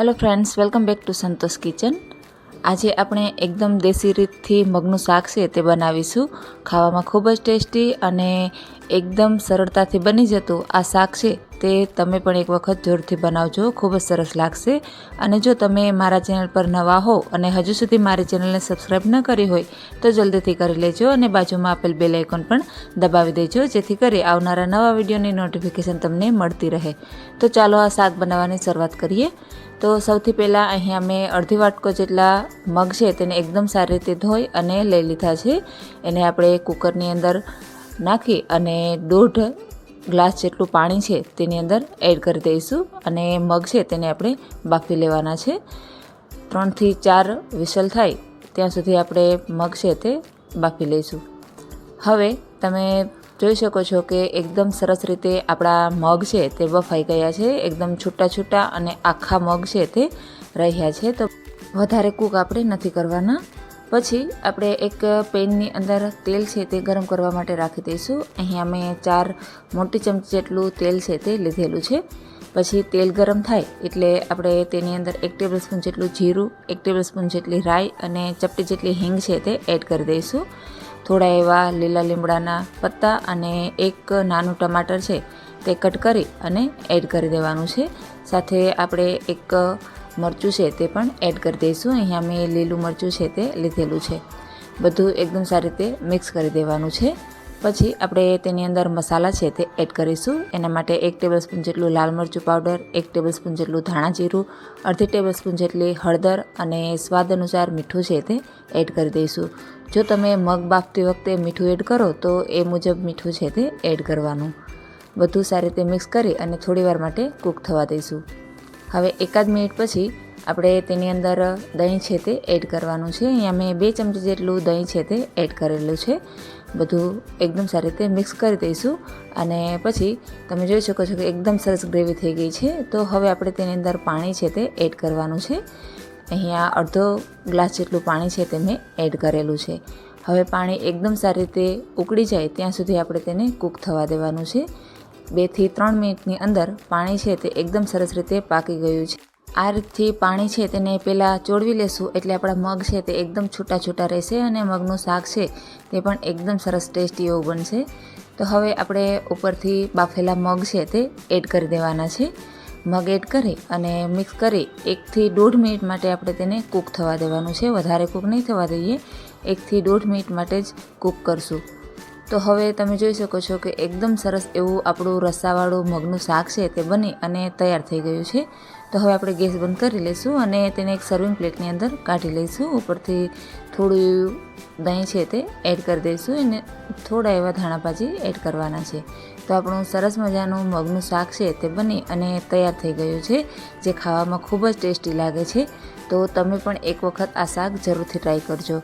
Hello friends welcome back to Santosh kitchen આજે આપણે એકદમ દેશી રીતથી મગનું શાક છે તે બનાવીશું. ખાવામાં ખૂબ જ ટેસ્ટી અને એકદમ સરળતાથી બની જતું આ શાક છે. તે તમે પણ એક વખત જોરથી બનાવજો. ખૂબ જ સરસ લાગશે. અને જો તમે મારા ચેનલ પર નવા હો અને હજુ સુધી મારી ચેનલને સબસ્ક્રાઈબ ન કરી હોય, તો જલ્દીથી કરી લેજો અને બાજુમાં આપેલ બેલ આઇકોન પણ દબાવી દેજો, જેથી કરી આવનારા નવા વિડીયોની નોટિફિકેશન તમને મળતી રહે. તો ચાલો આ શાક બનાવવાની શરૂઆત કરીએ. તો સૌથી પહેલાં અહીંયા મેં અડધી વાટકો જેટલા મગ છે તેને એકદમ સારી રીતે ધોઈ અને લઈ લીધા છે. એને આપણે કુકરની અંદર નાખી અને દોઢ ગ્લાસ જેટલું પાણી છે તેની અંદર એડ કરી દઈશું અને મગ છે તેને આપણે બાફી લેવાના છે. ત્રણથી ચાર વિસલ થાય ત્યાં સુધી આપણે મગ છે તે બાફી લઈશું. હવે તમે જોઈ શકો છો કે એકદમ સરસ રીતે આપણા મગ છે તે બફાઈ ગયા છે, એકદમ છૂટા છૂટા અને આખા મગ છે તે રહ્યા છે. તો વધારે કૂક આપણે નથી કરવાના. પછી આપણે એક પેનની અંદર તેલ છે તે ગરમ કરવા માટે રાખી દઈશું. અહીંયા મેં ચાર મોટી ચમચી જેટલું તેલ છે તે લીધેલું છે. પછી તેલ ગરમ થાય એટલે આપણે તેની અંદર એક ટેબલ સ્પૂન જેટલું જીરું, એક ટેબલ સ્પૂન જેટલી રાઈ અને ચપટી જેટલી હિંગ છે તે એડ કરી દઈશું. થોડા એવા લીલા લીમડાના પત્તા અને એક નાનું ટમાટર છે તે કટ કરી અને એડ કરી દેવાનું છે. સાથે આપણે એક મરચું છે તે પણ એડ કરી દઈશું. અહીંયા મેં લીલું મરચું છે તે લીધેલું છે. બધું એકદમ સારી રીતે મિક્સ કરી દેવાનું છે. પછી આપણે તેની અંદર મસાલા છે તે એડ કરીશું. એના માટે એક ટેબલ સ્પૂન જેટલું લાલ મરચું પાવડર, એક ટેબલ સ્પૂન જેટલું ધાણા જીરું, અડધી ટેબલ સ્પૂન જેટલી હળદર અને સ્વાદ અનુસાર મીઠું છે તે એડ કરી દઈશું. જો તમે મગ બાફતી વખતે મીઠું એડ કરો તો એ મુજબ મીઠું છે તે એડ કરવાનું. બધું સારી રીતે મિક્સ કરી અને થોડીવાર માટે કૂક થવા દઈશું. હવે એકાદ મિનિટ પછી આપણે તેની અંદર દહીં છે તે એડ કરવાનું છે. અહીંયા મેં બે ચમચી જેટલું દહીં છે તે એડ કરેલું છે. બધું એકદમ સારી રીતે મિક્સ કરી દઈશું અને પછી તમે જોઈ શકો છો કે એકદમ સરસ ગ્રેવી થઈ ગઈ છે. તો હવે આપણે તેની અંદર પાણી છે તે એડ કરવાનું છે. અહીંયા અડધો ગ્લાસ જેટલું પાણી છે તે મેં એડ કરેલું છે. હવે પાણી એકદમ સારી રીતે ઉકળી જાય ત્યાં સુધી આપણે તેને કૂક થવા દેવાનું છે. બેથી ત્રણ મિનિટની અંદર પાણી છે તે એકદમ સરસ રીતે પાકી ગયું છે. આ રીતથી પાણી છે તેને પહેલાં ચોળવી લેશું એટલે આપણા મગ છે તે એકદમ છૂટા છૂટા રહેશે અને મગનું શાક છે તે પણ એકદમ સરસ ટેસ્ટી એવું બનશે. તો હવે આપણે ઉપરથી બાફેલા મગ છે તે એડ કરી દેવાના છે. મગ એડ કરી અને મિક્સ કરી એકથી દોઢ મિનિટ માટે આપણે તેને કૂક થવા દેવાનું છે. વધારે કૂક નહીં થવા દઈએ. એકથી દોઢ મિનિટ માટે જ કૂક કરશું. તો હવે તમે જોઈ શકો છો કે એકદમ સરસ એવું આપણું રસાવાળું મગનું શાક છે તે બની અને તૈયાર થઈ ગયું છે. તો હવે આપણે ગેસ બંધ કરી લઈશું અને તેને એક સર્વિંગ પ્લેટની અંદર કાઢી લઈશું. ઉપરથી થોડું દહીં છે તે એડ કરી દઈશું અને થોડા એવા ધાણાભાજી એડ કરવાના છે. તો આપણું સરસ મજાનું મગનું શાક છે તે બની અને તૈયાર થઈ ગયું છે, જે ખાવામાં ખૂબ જ ટેસ્ટી લાગે છે. તો તમે પણ એક વખત આ શાક જરૂરથી ટ્રાય કરજો.